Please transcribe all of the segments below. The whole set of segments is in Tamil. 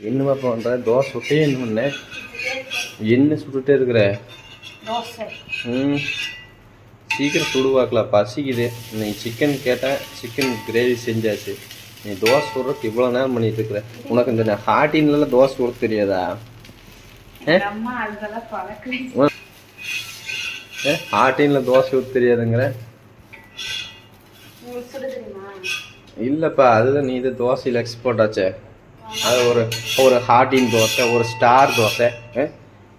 என்னமா பண்ற? தோசை சுட்டே என்ன பண்ண என்ன சுட்டுட்டே இருக்கிற? ம். சீக்கிரம் சுடுவாக்கலாம் பசிக்குது. நீ சிக்கன் கேட்டேன் சிக்கன் கிரேவி செஞ்சாச்சு. நீ தோசை சுடுறதுக்கு இவ்வளோ நேரம் பண்ணிட்டு இருக்கிற உனக்கு இந்த ஹாட்டின்லாம் தோசை சுட தெரியாதா? ஏ ஹாட்டின்ல தோசை சுட தெரியாதுங்கிற இல்லைப்பா அதுதான் நீ இது தோசையில் எக்ஸ்போர்ட் ஆச்சே. அது ஒரு ஒரு ஹாட்டின் தோசை ஒரு ஸ்டார் தோசை?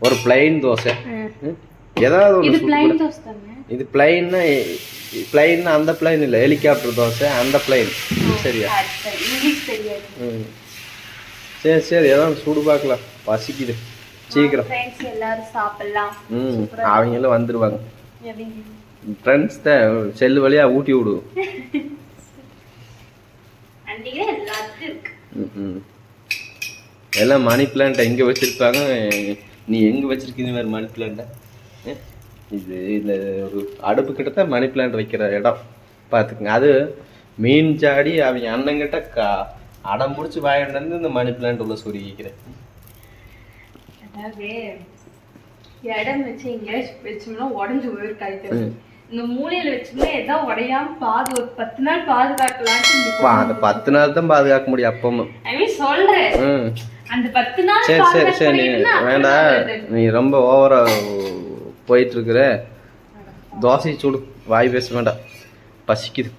ஒரு பிளைன் தோசை? ஏதாவது ஒரு இது பிளைன் பிளைன்னா பிளைன்னா அந்த பிளைன் இல்லை ஹெலிகாப்டர் தோசை அந்த பிளைன் சரியா? ம். சரி சரி ஏதாவது சுடு பார்க்கலாம் பசிக்குது. சீக்கிரம். ஃப்ரெண்ட்ஸ் எல்லாரும் சாப்பிடலாம். ம் அவங்களும் வந்துடுவாங்க ஃப்ரெண்ட்ஸ் தான் செல்லு வழியாக ஊட்டி விடு அன்றைக்கே எல்லாத்துக்கும் இருக்கு. ம், ம். எல்லாம் மணி பிளான்ட்டை எங்கே வச்சுருப்பாங்க நீ எங்கே வச்சுருக்கீங்க வேறு மணி பிளான்ட்டை இது இந்த ஒரு அடுப்பு கிட்ட தான் மணி பிளான்ட் வைக்கிற இடம். பார்த்துக்குங்க. அது மீன் சாடி அவங்க அண்ணங்கிட்ட கா அடம் பிடிச்சி வாங்கிட்டு இந்த மணி பிளான்ட் உள்ள சொருகிக்கிறேன். அதாவது இடம் வச்சு எங்கேயாச்சும் வச்சோம்னா உடஞ்சு போயிரு கைத்து இந்த மூலையில வச்சோம்னா ஏதோ உடையாம பாது ஒரு பத்து நாள் பாதுகாக்கலாம்னு வா அந்த பத்து நாள் தான் பாதுகாக்க முடியும் அப்பவும். ஐ மீன் சொல்றேன். சரி சரி சரி. நீ வேண்டாம். நீ ரொம்ப ஓவரா போயிட்டு இருக்கிற. தோசை சுடு வாய் பேச வேண்டாம். பசிக்குது.